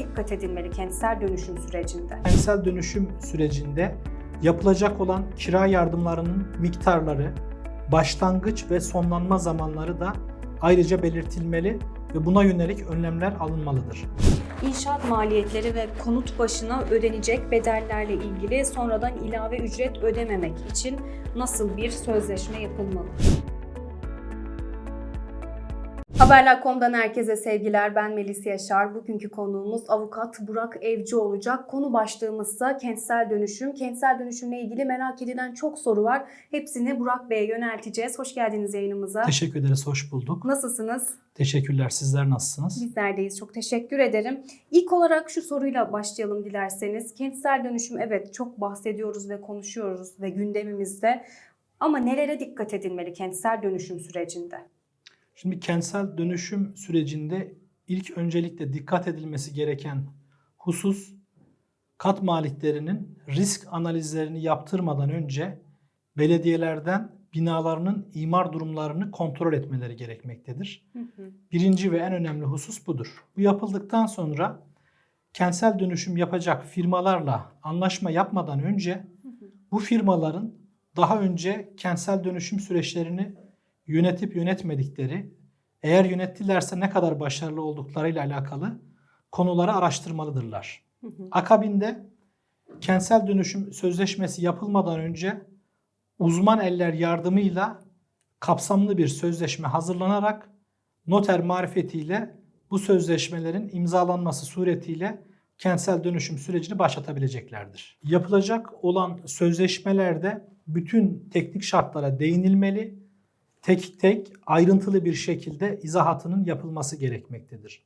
dikkat edilmeli kentsel dönüşüm sürecinde? Kentsel dönüşüm sürecinde yapılacak olan kira yardımlarının miktarları, başlangıç ve sonlanma zamanları da ayrıca belirtilmeli ve buna yönelik önlemler alınmalıdır. İnşaat maliyetleri ve konut başına ödenecek bedellerle ilgili sonradan ilave ücret ödememek için nasıl bir sözleşme yapılmalı? Haberler.com'dan herkese sevgiler. Ben Melis Yaşar. Bugünkü konuğumuz avukat Burak Evci olacak. Konu başlığımızsa kentsel dönüşüm. Kentsel dönüşümle ilgili merak edilen çok soru var. Hepsini Burak Bey'e yönelteceğiz. Hoş geldiniz yayınımıza. Teşekkür ederiz, hoş bulduk. Nasılsınız? Teşekkürler, sizler nasılsınız? Bizlerdeyiz. Çok teşekkür ederim. İlk olarak şu soruyla başlayalım dilerseniz. Kentsel dönüşüm evet çok bahsediyoruz ve konuşuyoruz ve gündemimizde. Ama nelere dikkat edilmeli kentsel dönüşüm sürecinde? Şimdi kentsel dönüşüm sürecinde ilk öncelikle dikkat edilmesi gereken husus kat maliklerinin risk analizlerini yaptırmadan önce belediyelerden binalarının imar durumlarını kontrol etmeleri gerekmektedir. Birinci ve en önemli husus budur. Bu yapıldıktan sonra kentsel dönüşüm yapacak firmalarla anlaşma yapmadan önce bu firmaların daha önce kentsel dönüşüm süreçlerini yönetip yönetmedikleri, eğer yönettilerse ne kadar başarılı olduklarıyla alakalı konuları araştırmalıdırlar. Akabinde kentsel dönüşüm sözleşmesi yapılmadan önce uzman eller yardımıyla kapsamlı bir sözleşme hazırlanarak noter marifetiyle bu sözleşmelerin imzalanması suretiyle kentsel dönüşüm sürecini başlatabileceklerdir. Yapılacak olan sözleşmelerde bütün teknik şartlara değinilmeli, tek tek ayrıntılı bir şekilde izahatının yapılması gerekmektedir.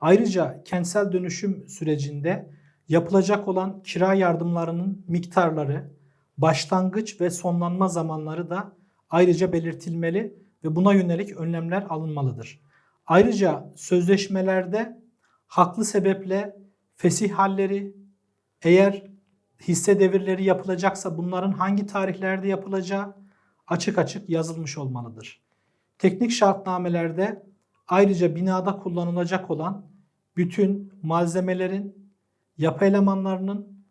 Ayrıca kentsel dönüşüm sürecinde yapılacak olan kira yardımlarının miktarları, başlangıç ve sonlanma zamanları da ayrıca belirtilmeli ve buna yönelik önlemler alınmalıdır. Ayrıca sözleşmelerde haklı sebeple fesih halleri, eğer hisse devirleri yapılacaksa bunların hangi tarihlerde yapılacağı açık açık yazılmış olmalıdır. Teknik şartnamelerde ayrıca binada kullanılacak olan bütün malzemelerin, yapı elemanlarının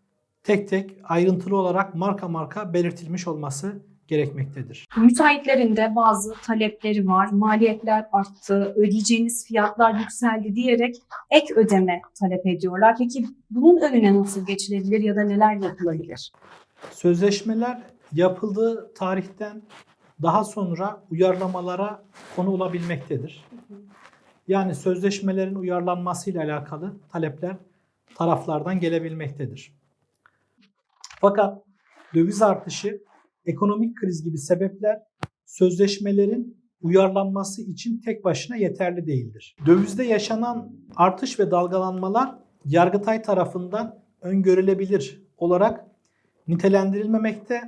tek tek ayrıntılı olarak marka marka belirtilmiş olması gerekmektedir. Müteahhitlerin de bazı talepleri var. Maliyetler arttı, ödeyeceğiniz fiyatlar yükseldi diyerek ek ödeme talep ediyorlar. Peki bunun önüne nasıl geçilebilir ya da neler yapılabilir? Sözleşmeler yapıldığı tarihten daha sonra uyarlamalara konu olabilmektedir. Yani sözleşmelerin uyarlanmasıyla alakalı talepler taraflardan gelebilmektedir. Fakat döviz artışı, ekonomik kriz gibi sebepler sözleşmelerin uyarlanması için tek başına yeterli değildir. Dövizde yaşanan artış ve dalgalanmalar Yargıtay tarafından öngörülebilir olarak nitelendirilmemekte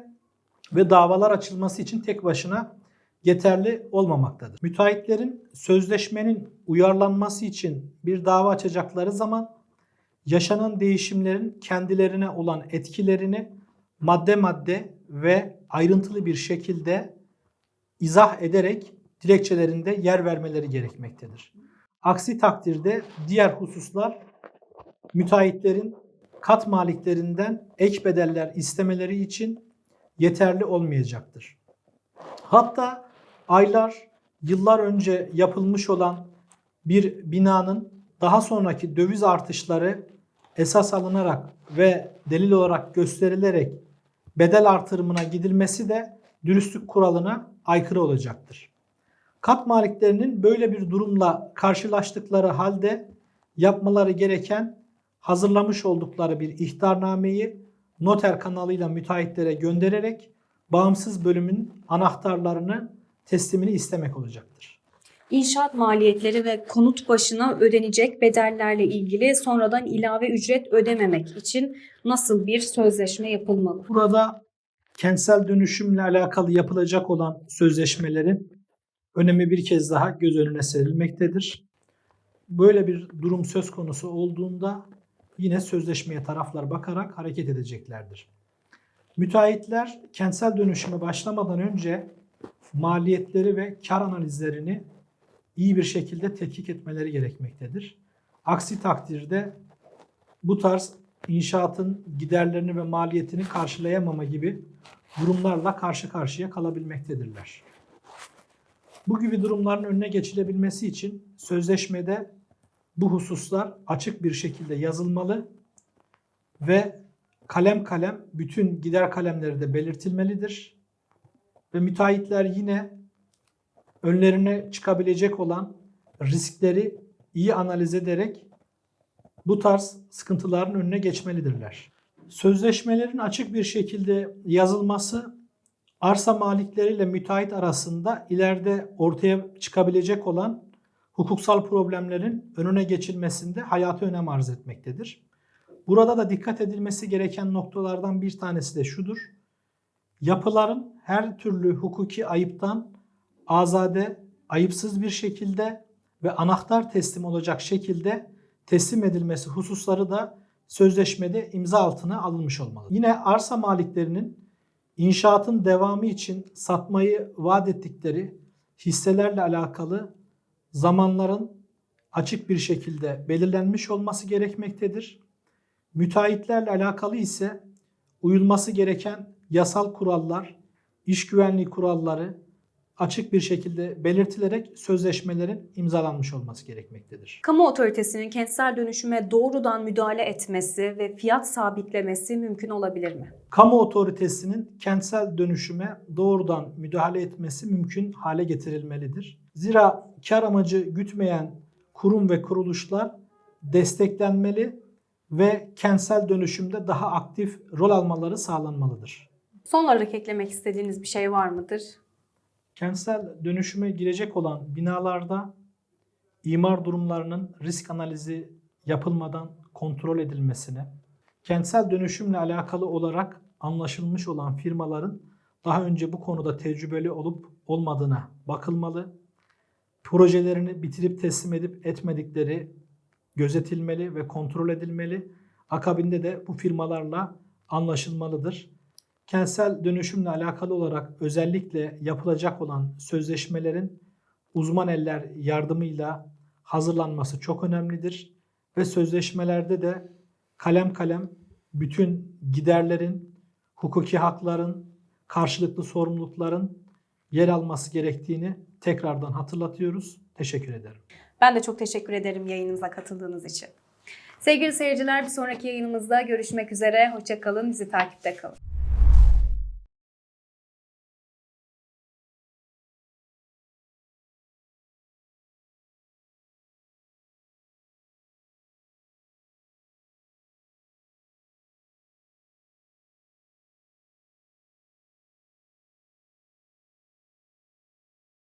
ve davalar açılması için tek başına yeterli olmamaktadır. Müteahhitlerin sözleşmenin uyarlanması için bir dava açacakları zaman yaşanan değişimlerin kendilerine olan etkilerini madde madde ve ayrıntılı bir şekilde izah ederek dilekçelerinde yer vermeleri gerekmektedir. Aksi takdirde diğer hususlar müteahhitlerin kat maliklerinden ek bedeller istemeleri için yeterli olmayacaktır. Hatta aylar, yıllar önce yapılmış olan bir binanın daha sonraki döviz artışları esas alınarak ve delil olarak gösterilerek bedel artırımına gidilmesi de dürüstlük kuralına aykırı olacaktır. Kat maliklerinin böyle bir durumla karşılaştıkları halde yapmaları gereken hazırlamış oldukları bir ihtarnameyi noter kanalıyla müteahhitlere göndererek bağımsız bölümün anahtarlarını teslimini istemek olacaktır. İnşaat maliyetleri ve konut başına ödenecek bedellerle ilgili sonradan ilave ücret ödememek için nasıl bir sözleşme yapılmalı? Burada kentsel dönüşümle alakalı yapılacak olan sözleşmelerin önemi bir kez daha göz önüne serilmektedir. Böyle bir durum söz konusu olduğunda yine sözleşmeye taraflar bakarak hareket edeceklerdir. Müteahhitler kentsel dönüşüme başlamadan önce maliyetleri ve kar analizlerini iyi bir şekilde tetkik etmeleri gerekmektedir. Aksi takdirde bu tarz inşaatın giderlerini ve maliyetini karşılayamama gibi durumlarla karşı karşıya kalabilmektedirler. Bu gibi durumların önüne geçilebilmesi için sözleşmede bu hususlar açık bir şekilde yazılmalı ve kalem kalem bütün gider kalemleri de belirtilmelidir. Ve müteahhitler yine önlerine çıkabilecek olan riskleri iyi analiz ederek bu tarz sıkıntıların önüne geçmelidirler. Sözleşmelerin açık bir şekilde yazılması arsa malikleriyle müteahhit arasında ileride ortaya çıkabilecek olan hukuksal problemlerin önüne geçilmesinde hayati önem arz etmektedir. Burada da dikkat edilmesi gereken noktalardan bir tanesi de şudur. Yapıların her türlü hukuki ayıptan azade, ayıpsız bir şekilde ve anahtar teslim olacak şekilde teslim edilmesi hususları da sözleşmede imza altına alınmış olmalı. Yine arsa maliklerinin inşaatın devamı için satmayı vaat ettikleri hisselerle alakalı zamanların açık bir şekilde belirlenmiş olması gerekmektedir. Müteahhitlerle alakalı ise uyulması gereken yasal kurallar, iş güvenliği kuralları açık bir şekilde belirtilerek sözleşmelerin imzalanmış olması gerekmektedir. Kamu otoritesinin kentsel dönüşüme doğrudan müdahale etmesi ve fiyat sabitlemesi mümkün olabilir mi? Kamu otoritesinin kentsel dönüşüme doğrudan müdahale etmesi mümkün hale getirilmelidir. Zira kar amacı gütmeyen kurum ve kuruluşlar desteklenmeli ve kentsel dönüşümde daha aktif rol almaları sağlanmalıdır. Son olarak eklemek istediğiniz bir şey var mıdır? Kentsel dönüşüme girecek olan binalarda imar durumlarının risk analizi yapılmadan kontrol edilmesine, kentsel dönüşümle alakalı olarak anlaşılmış olan firmaların daha önce bu konuda tecrübeli olup olmadığına bakılmalı. Projelerini bitirip teslim edip etmedikleri gözetilmeli ve kontrol edilmeli. Akabinde de bu firmalarla anlaşılmalıdır. Kentsel dönüşümle alakalı olarak özellikle yapılacak olan sözleşmelerin uzman eller yardımıyla hazırlanması çok önemlidir ve sözleşmelerde de kalem kalem bütün giderlerin, hukuki hakların, karşılıklı sorumlulukların yer alması gerektiğini tekrardan hatırlatıyoruz. Teşekkür ederim. Ben de çok teşekkür ederim yayınımıza katıldığınız için. Sevgili seyirciler bir sonraki yayınımızda görüşmek üzere. Hoşçakalın, bizi takipte kalın.